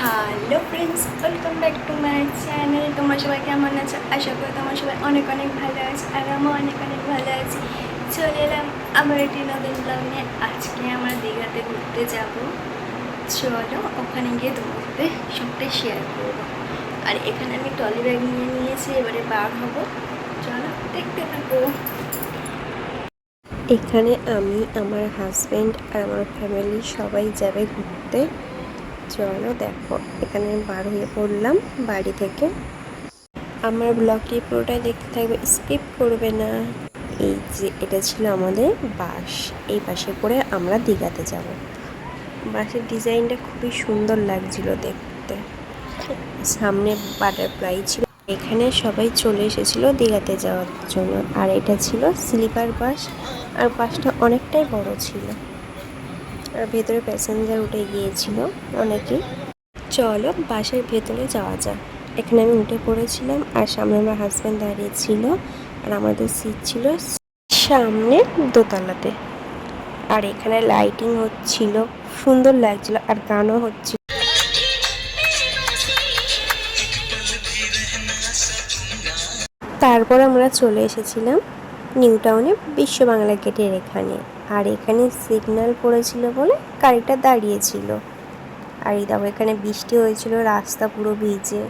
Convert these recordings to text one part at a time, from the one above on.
Hello friends welcome back to my channel তোমার সবাই কেমন আছো? আশা করি তোমার সবাই অনেক অনেক ভালো আছে আর আমিও অনেক অনেক ভালো আছি। চলে এলাম আবার একটি নতুন ব্লগ নিয়ে। আজকে আমরা দীঘাতে ঘুরতে যাব। চলো ওখানে গিয়ে তোমাদের সবটাই শেয়ার করব। আর এখানে আমি টলি ব্যাগ নিয়ে নিয়েছি, এবারে বার হব। চলো দেখতে থাকো। এখানে আমি, আমার হাজব্যান্ড আর আমার ফ্যামিলি সবাই যাবে ঘুরতে। চলো দেখো, এখানে বার হয়ে পড়লাম বাড়ি থেকে। আমার ব্লগটি পুরোটাই দেখতে থাকবে, স্কিপ করবে না। এই যে, এটা ছিল আমাদের বাস। এই বাসে করে আমরা দীঘাতে যাব। বাসের ডিজাইনটা খুবই সুন্দর লাগছিল দেখতে। সামনে বাটারফ্লাই ছিল। এখানে সবাই চলে এসেছিল দীঘাতে যাওয়ার জন্য। আর এটা ছিল স্লিপার বাস। আর বাসটা অনেকটাই বড় ছিল। ভেতরে প্যাসেঞ্জার উঠে গিয়েছিল অনেকেই চলো বাসের ভেতরে যাওয়া যাক। এখানে আমি উঠে পড়েছিলাম আর সামনে আমার হাজব্যান্ড দাঁড়িয়ে ছিল আর আমাদের সিট ছিল সামনে দোতলাতে। আর এখানে লাইটিং হচ্ছিল, সুন্দর লাগছিল আর গানও হচ্ছিল। তারপর আমরা চলে এসেছিলাম নিউ টাউনে বিশ্ব বাংলা গেটের এখানে। আর এখানে সিগন্যাল পড়েছিল বলে গাড়িটা দাঁড়িয়েছিল। আর এই দেখো, এখানে বৃষ্টি হয়েছিল, রাস্তা পুরো ভিজে।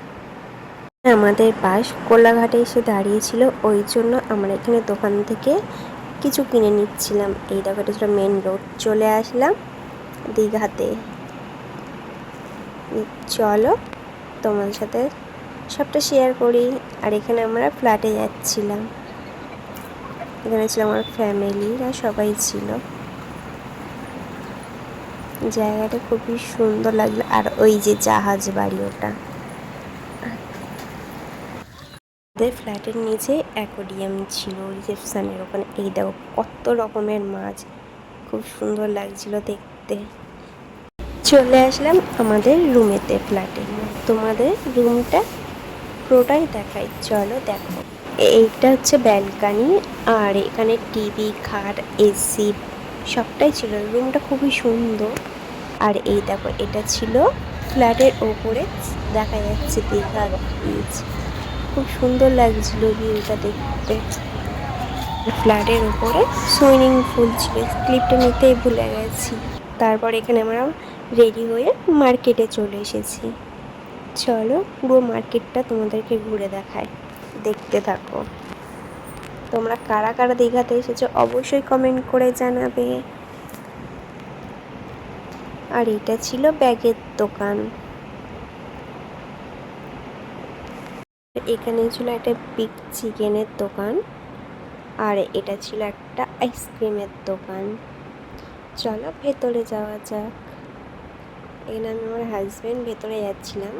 আমাদের বাস কোলাঘাটে এসে দাঁড়িয়েছিল, ওই জন্য আমরা এখানে দোকান থেকে কিছু কিনে নিচ্ছিলাম। এই দেখো ছিল মেন রোড চলে আসলাম দীঘাতে। চলো তোমার সাথে সবটা শেয়ার করি। আর এখানে আমরা ফ্ল্যাটে যাচ্ছিলাম। এখানে ছিল আমার ফ্যামিলিরা সবাই ছিল। জায়গাটা খুবই সুন্দর লাগল, আর ওই যে জাহাজ বাড়ি ওটা। আমাদের ফ্ল্যাটের নিচে অ্যাকোডিয়াম ছিল রিসেপশনের ওখানে। এই দেখো, কত রকমের মাছ, খুব সুন্দর লাগছিল দেখতে। চলে আসলাম আমাদের রুমেতে ফ্ল্যাটে তোমাদের রুমটা পুরোটাই দেখাই। চলো দেখো। এইটা হচ্ছে ব্যালকানি, আর এখানে টিভি, খাট এসি সবটাই ছিল। রুমটা খুবই সুন্দর। আর এই দেখো, এটা ছিল ফ্ল্যাটের ওপরে, দেখা যাচ্ছে দীঘার বিচ খুব সুন্দর লাগছিল ভিউটা দেখতে। ফ্ল্যাটের ওপরে সুইমিং পুল ছিল। ক্লিপটা নিতেই ভুলে গেছি। তারপর এখানে আমরা রেডি হয়ে মার্কেটে চলে এসেছি। চলো পুরো মার্কেটটা তোমাদেরকে ঘুরে দেখায় দেখতে থাকো। তোমরা কারা কারা দীঘাতে এসেছ অবশ্যই কমেন্ট করে জানাবে। আর এটা ছিল ব্যাগের দোকান। এখানে ছিল একটা বিগ চিকেনের দোকান। আর এটা ছিল একটা আইসক্রিমের দোকান। চলো ভেতরে যাওয়া যাক। এখানে আমি আমার হাজব্যান্ড ভেতরে যাচ্ছিলাম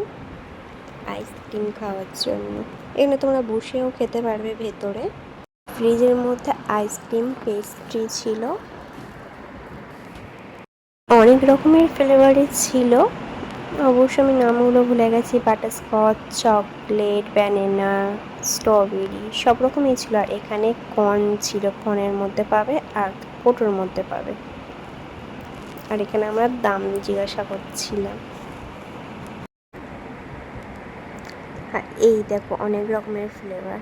আইসক্রিম খাওয়ার জন্য। এখানে তোমরা বসেও খেতে পারবে ভেতরে। ফ্রিজের মধ্যে আইসক্রিম, পেস্ট্রি ছিল। অনেক রকমের ফ্লেভারের ছিল। অবশ্য আমি নামগুলো ভুলে গেছি। বাটারস্কচ চকলেট ব্যানানা স্ট্রবেরি সব রকমই ছিল। আর এখানে কর্ন ছিল। কর্নের মধ্যে পাবে আর কোটোর মধ্যে পাবে। আর এখানে আমরা দাম জিজ্ঞাসা করছিলাম। আর এই দেখো অনেক রকমের ফ্লেভার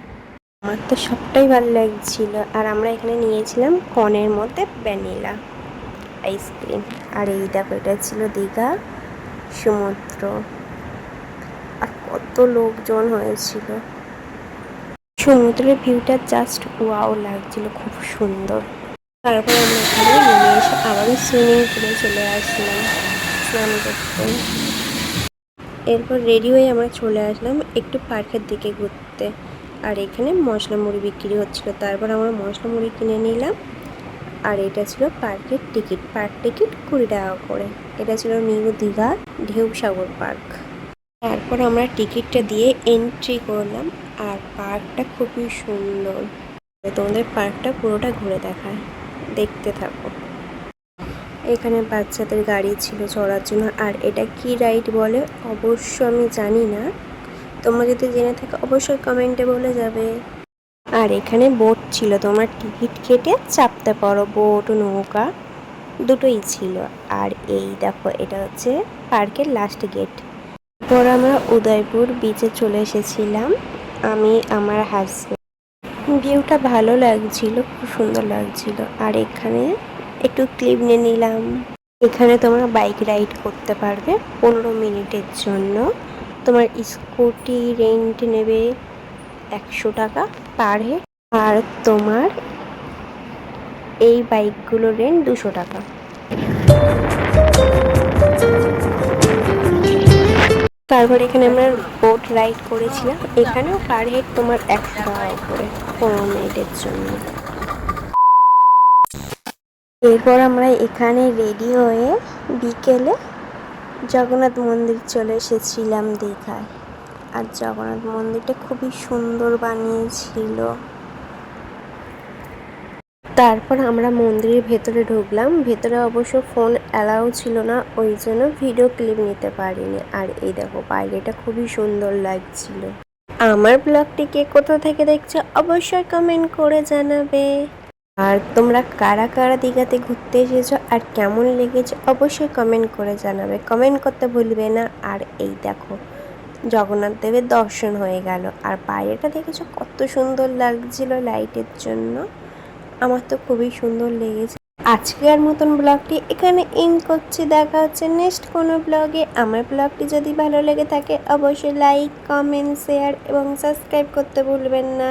আমার তো সবটাই ভালো লাগছিল। আর আমরা এখানে নিয়েছিলাম কনের মধ্যে ভ্যানিলা আইসক্রিম। আর এই দেখো, এটা ছিল দীঘা সমুদ্র। আর কত লোকজন হয়েছিল। সমুদ্রের ভিউটা জাস্ট ওয়াও লাগছিল, খুব সুন্দর। তারপর আমরা এখানে নেমে এসে আবারও সুইমিং পুলে চলে আসলাম, স্নান করতে। এরপর রেডি হয়ে আমরা চলে আসলাম একটু পার্কের দিকে ঘুরতে। আর এখানে মশলা মুড়ি বিক্রি হচ্ছিল। তারপর আমরা মশলা মুড়ি কিনে নিলাম। আর এটা ছিল পার্কের টিকিট। পার্ক টিকিট কুড়ি টাকা করে। এটা ছিল নিউ দীঘা ঢেউ সাগর পার্ক। তারপর আমরা টিকিটটা দিয়ে এন্ট্রি করলাম। আর পার্কটা খুবই সুন্দর। তোমাদের পার্কটা পুরোটা ঘুরে দেখায়। দেখতে থাকো। এখানে বাচ্চাদের গাড়ি ছিল চড়ার জন্য। আর এটা কি রাইড বলে? অবশ্য আমি জানি না। তোমরা যদি জেনে থাকো, অবশ্যই কমেন্টে বলে যাবে। আর এখানে বোট ছিল। তোমার টিকিট কেটে চাপতে পারো, বোট, নৌকা, দুটোই ছিল। আর এই দেখো, এটা হচ্ছে পার্কের লাস্ট গেট তারপর আমরা উদয়পুর বিচে চলে এসেছিলাম। আমি, আমার হাজবেন্ড ভিউটা ভালো লাগছিল, খুব সুন্দর লাগছিল। আর এখানে একটু ক্লিপ নিয়ে নিলাম। এখানে তোমরা বাইক রাইড করতে পারবে পনেরো মিনিটের জন্য। তোমার স্কুটি রেন্ট নেবে একশো টাকা পার হেড আর তোমার এই বাইকগুলোর রেন্ট দুশো টাকা। তারপর এখানে আমরা বোট রাইড করেছিলাম। এখানেও পার হেড তোমার একশো টাকা করে পনেরো মিনিটের জন্য। এরপর আমরা এখানে রেডি হয়ে বিকেলে জগন্নাথ মন্দির চলে এসেছিলাম দীঘায়। আর জগন্নাথ মন্দিরটা খুবই সুন্দর বানিয়েছিল। তারপর আমরা মন্দিরের ভেতরে ঢুকলাম। ভেতরে অবশ্য ফোন অ্যালাউ ছিল না, ওই জন্য ভিডিও ক্লিপ নিতে পারিনি। আর এই দেখো, বাইরেটা খুবই সুন্দর লাগছিল। আমার ব্লগটি কে কোথা থেকে দেখছ অবশ্যই কমেন্ট করে জানাবে। আর তোমরা কারা কারা দীঘাতে ঘুরতে এসেছ আর কেমন লেগেছে অবশ্যই কমেন্ট করে জানাবে। কমেন্ট করতে ভুলবে না। আর এই দেখো, জগন্নাথ দেবের দর্শন হয়ে গেল। আর বাইরেটা দেখেছ কত সুন্দর লাগছিল লাইটের জন্য। আমার তো খুবই সুন্দর লেগেছে। আজকের মতন ব্লগটি এখানে ইন করছি। দেখা হচ্ছে নেক্সট কোনো ব্লগে আমার ব্লগটি যদি ভালো লেগে থাকে, অবশ্যই লাইক কমেন্ট শেয়ার এবং সাবস্ক্রাইব করতে ভুলবেন না।